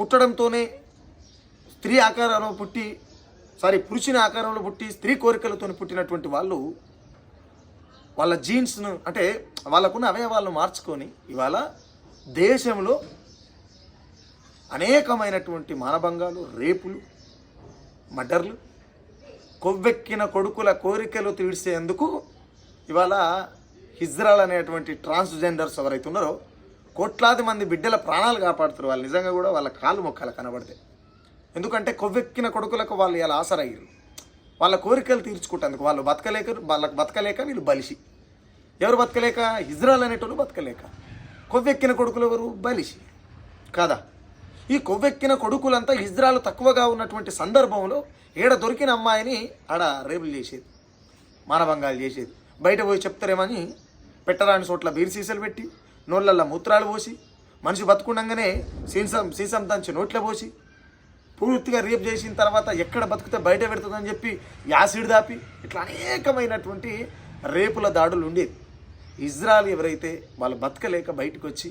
పుట్టడంతోనే స్త్రీ ఆకారంలో పుట్టి సారీ పురుషుని ఆకారంలో పుట్టి స్త్రీ కోరికలతో పుట్టినటువంటి వాళ్ళు వాళ్ళ జీన్స్ను అంటే వాళ్ళకున్న అవయవాలను మార్చుకొని ఇవాళ దేశంలో అనేకమైనటువంటి మానభంగాలు రేపులు మర్డర్లు కొవ్వెక్కిన కొడుకుల కోరికలు తీర్చేందుకు ఇవాళ హిజ్రాల్ అనేటువంటి ట్రాన్స్జెండర్స్ ఎవరైతే ఉన్నారో కోట్లాది మంది బిడ్డల ప్రాణాలు కాపాడుతారు వాళ్ళు నిజంగా కూడా వాళ్ళ కాలు మొక్కలు కనబడతాయి. ఎందుకంటే కొవ్వెక్కిన కొడుకులకు వాళ్ళు ఇలా ఆసరయ్యారు వాళ్ళ కోరికలు తీర్చుకుంటేందుకు వాళ్ళు బతకలేక వాళ్ళకి బతకలేక వీళ్ళు బలిసి ఎవరు బతకలేక? ఇజ్రాయల్ అనేటోళ్ళు బతకలేక. కొవ్వెక్కిన కొడుకులు ఎవరు? బలిసి కాదా? ఈ కొవ్వెక్కిన కొడుకులంతా ఇజ్రాయల్ తక్కువగా ఉన్నటువంటి సందర్భంలో ఏడ దొరికిన అమ్మాయిని ఆడ రేపులు చేసేది. మానభంగాలు చేసేది. బయట పోయి చెప్తారేమని? పెట్టరాని చోట్ల బీర్ సీసలు పెట్టి నోళ్ళల్లో మూత్రాలు పోసి మనిషి బతుకుండగానే సీసం సీసం దంచి నోట్లో పోసి పూర్తిగా రేప్ చేసిన తర్వాత ఎక్కడ బతికితే బయట పెడుతుందని చెప్పి యాసిడ్ దాపి ఇట్లా అనేకమైనటువంటి రేపుల దాడులు ఉండేది ఇజ్రాయల్ ఎవరైతే వాళ్ళు బతకలేక బయటకు వచ్చి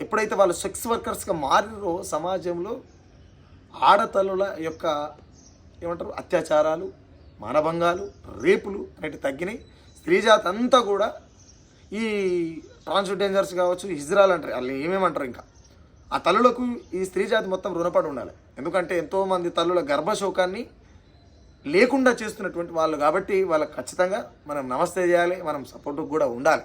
ఎప్పుడైతే వాళ్ళు సెక్స్ వర్కర్స్గా మారిరో సమాజంలో ఆడతల్లుల యొక్క ఏమంటారు అత్యాచారాలు మానభంగాలు రేపులు అనేవి తగ్గినాయి. స్త్రీజాతి అంతా కూడా ఈ ట్రాన్స్జెండర్స్ కావచ్చు ఇజ్రాయల్ అంటారు వాళ్ళు ఏమేమంటారు ఇంకా? ఆ తల్లులకు ఈ స్త్రీ జాతి మొత్తం రుణపడి ఉండాలి. ఎందుకంటే ఎంతోమంది తల్లుల గర్భశోకాన్ని లేకుండా చేస్తున్నటువంటి వాళ్ళు కాబట్టి వాళ్ళకి ఖచ్చితంగా మనం నమస్తే చేయాలి మనం సపోర్ట్ కూడా ఉండాలి.